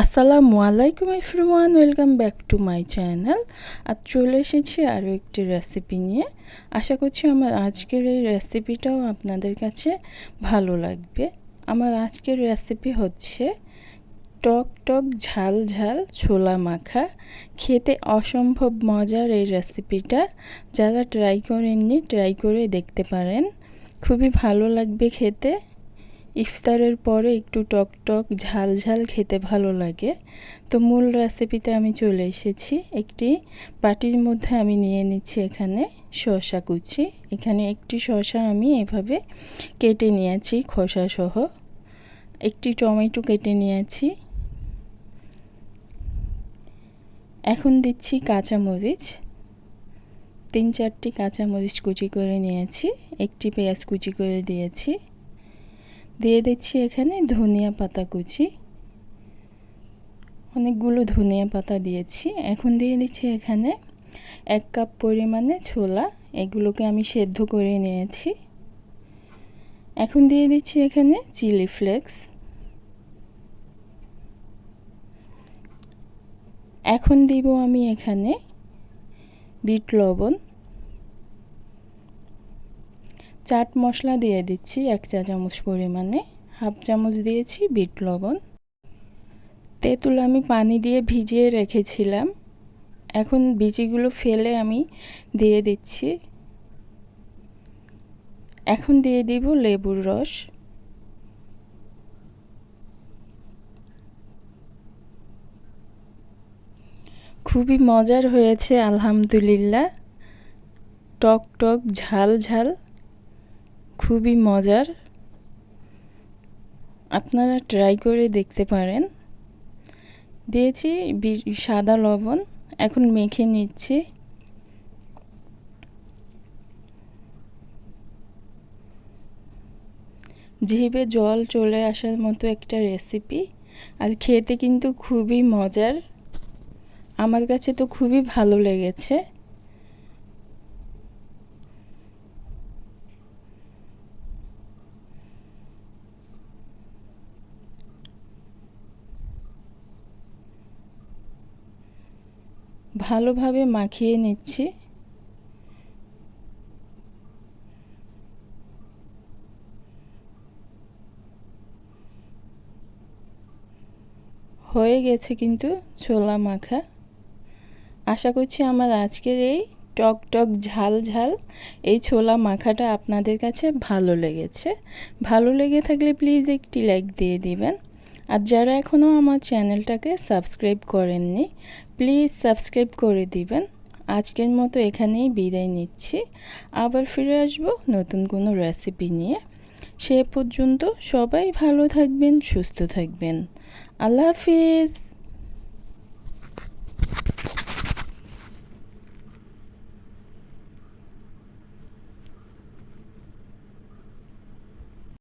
আসসালামু আলাইকুম everyone, welcome back to my channel. আর চলে এসেছি আরও একটি রেসিপি নিয়ে। আশা করছি আমার আজকের এই রেসিপিটাও আপনাদের কাছে ভালো লাগবে। আমার আজকের রেসিপি হচ্ছে টক টক ঝাল ঝাল ছোলা মাখা। খেতে অসম্ভব মজার এই রেসিপিটা। যারা ট্রাই করেননি, ট্রাই করে দেখতে পারেন। খুবই ভালো লাগবে খেতে। ইফতারের পরে একটু টক টক, ঝাল ঝাল খেতে ভালো লাগে। তো মূল রেসিপিতে আমি চলে এসেছি। একটি বাটির মধ্যে আমি নিয়ে নিচ্ছি এখানে শসা কুচি। এখানে একটি শসা আমি এভাবে কেটে নিয়েছি, খোসা সহ। একটি টমেটো কেটে নিয়েছি। এখন দিচ্ছি কাঁচামরিচ। তিন চারটি কাঁচামরিচ কুচি করে নিয়েছি। একটি পেঁয়াজ কুচি করে দিয়েছি। দিয়ে দিচ্ছি এখানে ধনিয়া পাতা কুচি। অনেকগুলো ধনিয়া পাতা দিয়েছি। এখন দিয়ে দিচ্ছি এখানে এক কাপ পরিমাণে ছোলা। এগুলোকে আমি সেদ্ধ করে নিয়েছি। এখন দিয়ে দিচ্ছি এখানে চিলি ফ্লেক্স। এখন দিব আমি এখানে বিট লবণ। চাট মশলা দিয়ে দিচ্ছি এক চা চামচ পরিমাণে, হাফ চামচ দিয়েছি বিট লবণ। তেঁতুল আমি পানি দিয়ে ভিজিয়ে রেখেছিলাম। এখন বিচিগুলো ফেলে আমি দিয়ে দিচ্ছি। এখন দিয়ে দিব লেবুর রস। খুবই মজার হয়েছে, আলহামদুলিল্লাহ। টক টক, ঝাল ঝাল। খুবই মজার। আপনারা ট্রাই করে দেখতে পারেন। দিয়েছি সাদা লবণ, এখন মেখে নিচ্ছি। জিভে জল চলে আসার মতো একটা রেসিপি আর খেতে কিন্তু খুবই মজার। আমার কাছে তো খুবই ভালো লেগেছে। ভালোভাবে মাখিয়ে নিচ্ছি। হয়ে গেছে কিন্তু ছোলা মাখা। আশা করছি আমার আজকের এই টক টক ঝাল ঝাল এই ছোলা মাখাটা আপনাদের কাছে ভালো লেগেছে। ভালো লেগে থাকলে প্লিজ একটি লাইক দিয়ে দিবেন। আর যারা এখনও আমার চ্যানেলটাকে সাবস্ক্রাইব করেননি প্লিজ সাবস্ক্রাইব করে দিবেন। আজকের মতো এখানেই বিদায় নিচ্ছি। আবার ফিরে আসব নতুন কোনো রেসিপি নিয়ে। সে পর্যন্ত সবাই ভালো থাকবেন, সুস্থ থাকবেন। আল্লাহ হাফিজ।